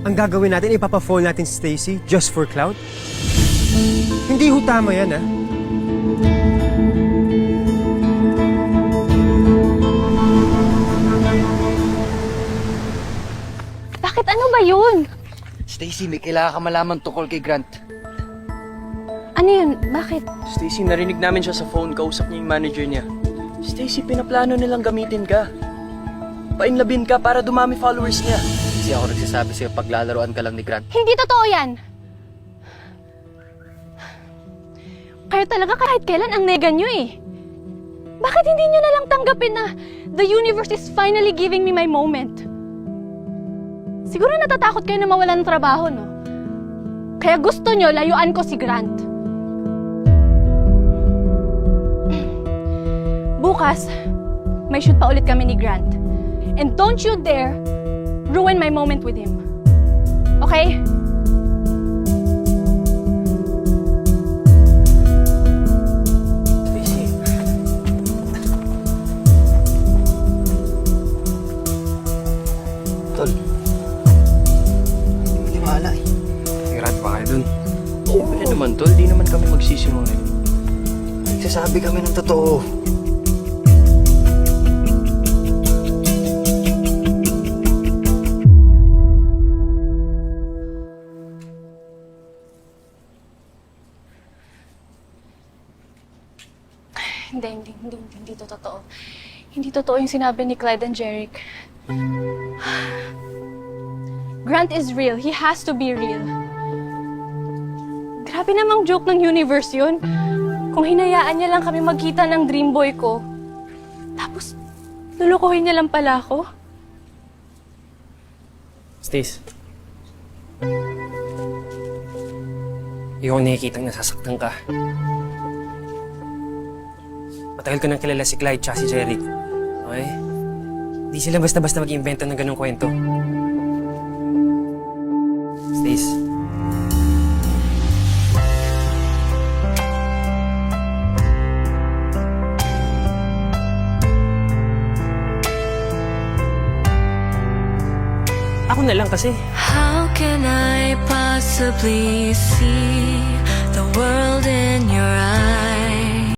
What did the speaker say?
ang gagawin natin, ipapa-phone natin si Stacy just for clout? Hindi ho tama yan, ah. Bakit ano ba yun? Stacy, may kailangan ka malaman tungkol kay Grant. Ano yun? Bakit? Stacy, narinig namin siya sa phone, kausap niya yung manager niya. Stacy, pinaplano nilang gamitin ka. Painlabin ka para dumami followers niya. Kasi ako nagsasabi sa'yo paglalaroan ka lang ni Grant. Hindi totoo yan! Kayo talaga kahit kailan ang nega nyo eh. Bakit hindi nyo na lang tanggapin na the universe is finally giving me my moment? Siguro natatakot kayo na mawala ng trabaho, no? Kaya gusto nyo layuan ko si Grant. Bukas, may shoot pa ulit kami ni Grant. And don't you dare ruin my moment with him. Okay? Tol, hindi wala eh. Sigurado pa kayo dun. siyempre naman tol, di naman kami magsisinungaling. Nagsasabi kami ng totoo. Hindi, hindi, hindi, hindi, hindi to totoo. Hindi totoo yung sinabi ni Clyde and Jeric. Grant is real. He has to be real. Grabe namang joke ng universe yun. Kung hinayaan niya lang kami magkita ng dream boy ko. Tapos, lulukohin niya lang pala ako. Stace. Yung nakikita nasasaktan ka. Matagal ko nang kilala si Clyde tsaka si Jeric. Okay? Di sila basta-basta mag-invento ng ganong kwento. Stace. Ako na lang kasi. How can I possibly see the world in your eyes?